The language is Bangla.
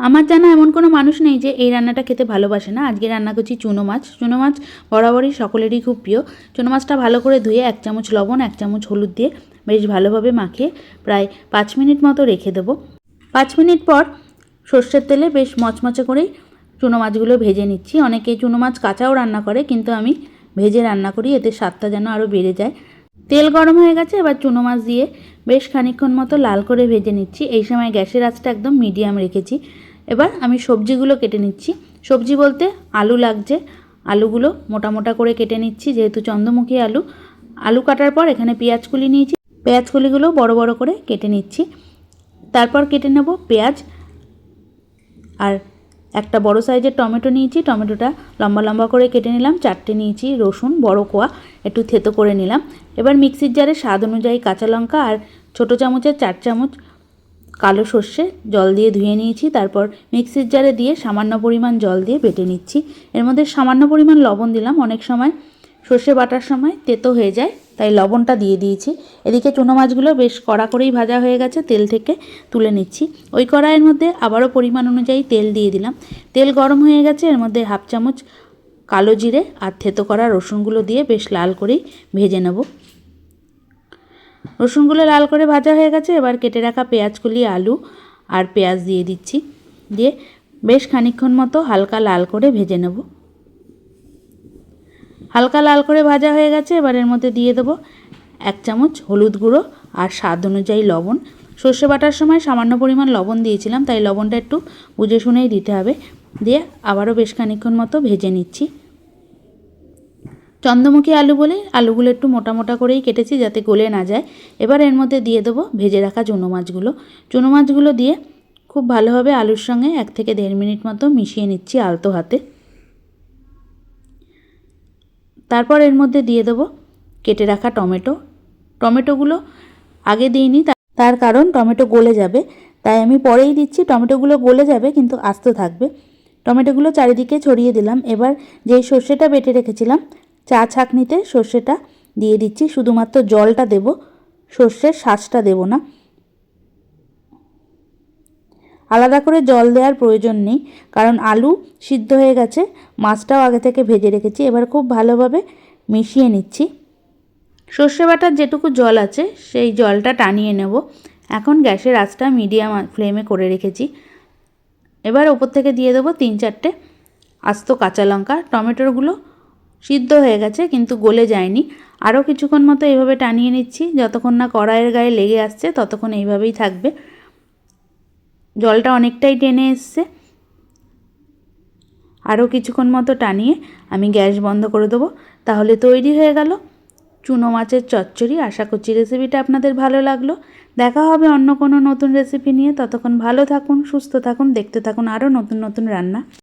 আমার জানা এমন কোনো মানুষ নেই যে এই রান্নাটা খেতে ভালোবাসে না। আজকে রান্না করছি চুনো মাছ। চুনো মাছ বরাবরই সকলেরই খুব প্রিয়। চুনো মাছটা ভালো করে ধুয়ে এক চামচ লবণ, এক চামচ হলুদ দিয়ে বেশ ভালোভাবে মাখিয়ে প্রায় পাঁচ মিনিট মতো রেখে দেবো। পাঁচ মিনিট পর সর্ষের তেলে বেশ মচমচে করেই চুনো মাছগুলো ভেজে নিচ্ছি। অনেকে চুনো মাছ কাঁচাও রান্না করে, কিন্তু আমি ভেজে রান্না করি। এতে স্বাদটা যেন আরও বেড়ে যায়। তেল গরম হয়ে গেছে, এবার চুনো মাছ দিয়ে বেশ খানিকক্ষণ মতো লাল করে ভেজে নিচ্ছি। এই সময় গ্যাসের আঁচটা একদম মিডিয়াম রেখেছি। এবার আমি সবজিগুলো কেটে নিচ্ছি। সবজি বলতে আলু লাগছে। আলুগুলো মোটা মোটা করে কেটে নিচ্ছি, যেহেতু চন্দ্রমুখী আলু। আলু কাটার পর এখানে পেঁয়াজ কুলি নিয়েছি। পেঁয়াজ কুলিগুলো বড় বড় করে কেটে নিচ্ছি। তারপর কেটে নেব পেঁয়াজ। আর একটা বড় সাইজের টমেটো নিয়েছি। টমেটোটা লম্বা লম্বা করে কেটে নিলাম। চারটে নিয়েছি রসুন, বড় কোয়া, একটু থেতো করে নিলাম। এবার মিক্সির জারে স্বাদ অনুযায়ী কাঁচা লঙ্কা আর ছোটো চামচের চার চামচ কালো সর্ষে জল দিয়ে ধুয়ে নিয়েছি, তারপর মিক্সির জারে দিয়ে সামান্য পরিমাণ জল দিয়ে বেটে নিচ্ছি। এর মধ্যে সামান্য পরিমাণ লবণ দিলাম, অনেক সময় সর্ষে বাটার সময় তেতো হয়ে যায়, তাই লবণটা দিয়ে দিয়েছি। এদিকে চুনো মাছগুলো বেশ কড়া করেই ভাজা হয়ে গেছে, তেল থেকে তুলে নিচ্ছি। ওই কড়াইয়ের মধ্যে আবারও পরিমাণ অনুযায়ী তেল দিয়ে দিলাম। তেল গরম হয়ে গেছে, এর মধ্যে হাফ চামচ কালো জিরে আর থেতো করা রসুনগুলো দিয়ে বেশ লাল করেই ভেজে নেব। রসুনগুলো লাল করে ভাজা হয়ে গেছে, এবার কেটে রাখা পেঁয়াজগুলি, আলু আর পেঁয়াজ দিয়ে দিচ্ছি। দিয়ে বেশ খানিক্ষণ মতো হালকা লাল করে ভেজে নেব। হালকা লাল করে ভাজা হয়ে গেছে, এবার এর মধ্যে দিয়ে দেবো এক চামচ হলুদ গুঁড়ো আর স্বাদ অনুযায়ী লবণ। সর্ষে বাটার সময় সামান্য পরিমাণ লবণ দিয়েছিলাম, তাই লবণটা একটু বুঝে শুনেই দিতে হবে। দিয়ে আবারও বেশ খানিক্ষণ মতো ভেজে নিচ্ছি। চন্দ্রমুখী আলু বলে আলুগুলো একটু মোটা মোটা করেই কেটেছি যাতে গলে না যায়। এবার এর মধ্যে দিয়ে দেবো ভেজে রাখা চুনো মাছগুলো। চুনো মাছগুলো দিয়ে খুব ভালোভাবে আলুর সঙ্গে এক থেকে দেড় মিনিট মতো মিশিয়ে নিচ্ছি আলতো হাতে। তারপর এর মধ্যে দিয়ে দেবো কেটে রাখা টমেটো। টমেটোগুলো আগে দিইনি তার কারণ টমেটো গলে যাবে। তাই আমি পরেই দিচ্ছি, টমেটোগুলো গলে যাবে কিন্তু আস্ত থাকবে। টমেটোগুলো চারিদিকে ছড়িয়ে দিলাম। এবার যেই সর্ষেটা বেটে রেখেছিলাম চা ছাঁকনিতে সর্ষেটা দিয়ে দিচ্ছি। শুধুমাত্র জলটা দেব। সর্ষের শ্বাসটা দেব না। আলাদা করে জল দেওয়ার প্রয়োজন নেই, কারণ আলু সিদ্ধ হয়ে গেছে। মাছটাও আগে থেকে ভেজে রেখেছি। এবার খুব ভালোভাবে মিশিয়ে নিচ্ছি। সর্ষে বাটার যেটুকু জল আছে, সেই জলটা টানিয়ে নেব। এখন গ্যাসের আঁচটা মিডিয়াম ফ্লেমে করে রেখেছি। এবার ওপর থেকে দিয়ে দেবো তিন চারটে আস্ত কাঁচা লঙ্কা। টমেটোগুলো সিদ্ধ হয়ে গেছে, কিন্তু গলে যায়নি। আরও কিছুক্ষণ মতো এইভাবে টানিয়ে নিচ্ছি, যতক্ষণ না কড়াইয়ের গায়ে লেগে আসছে, ততক্ষণ এইভাবেই থাকবে। জলটা অনেকটাই টেনে এসছে। আরও কিছুক্ষণ মতো টানিয়ে আমি গ্যাস বন্ধ করে দেবো। তাহলে তৈরি হয়ে গেল চুনো মাছের চচ্চড়ি। আশা করছি রেসিপিটা আপনাদের ভালো লাগল। দেখা হবে অন্য কোনো নতুন রেসিপি নিয়ে। ততক্ষণ ভালো থাকুন, সুস্থ থাকুন, দেখতে থাকুন আরও নতুন নতুন রান্না।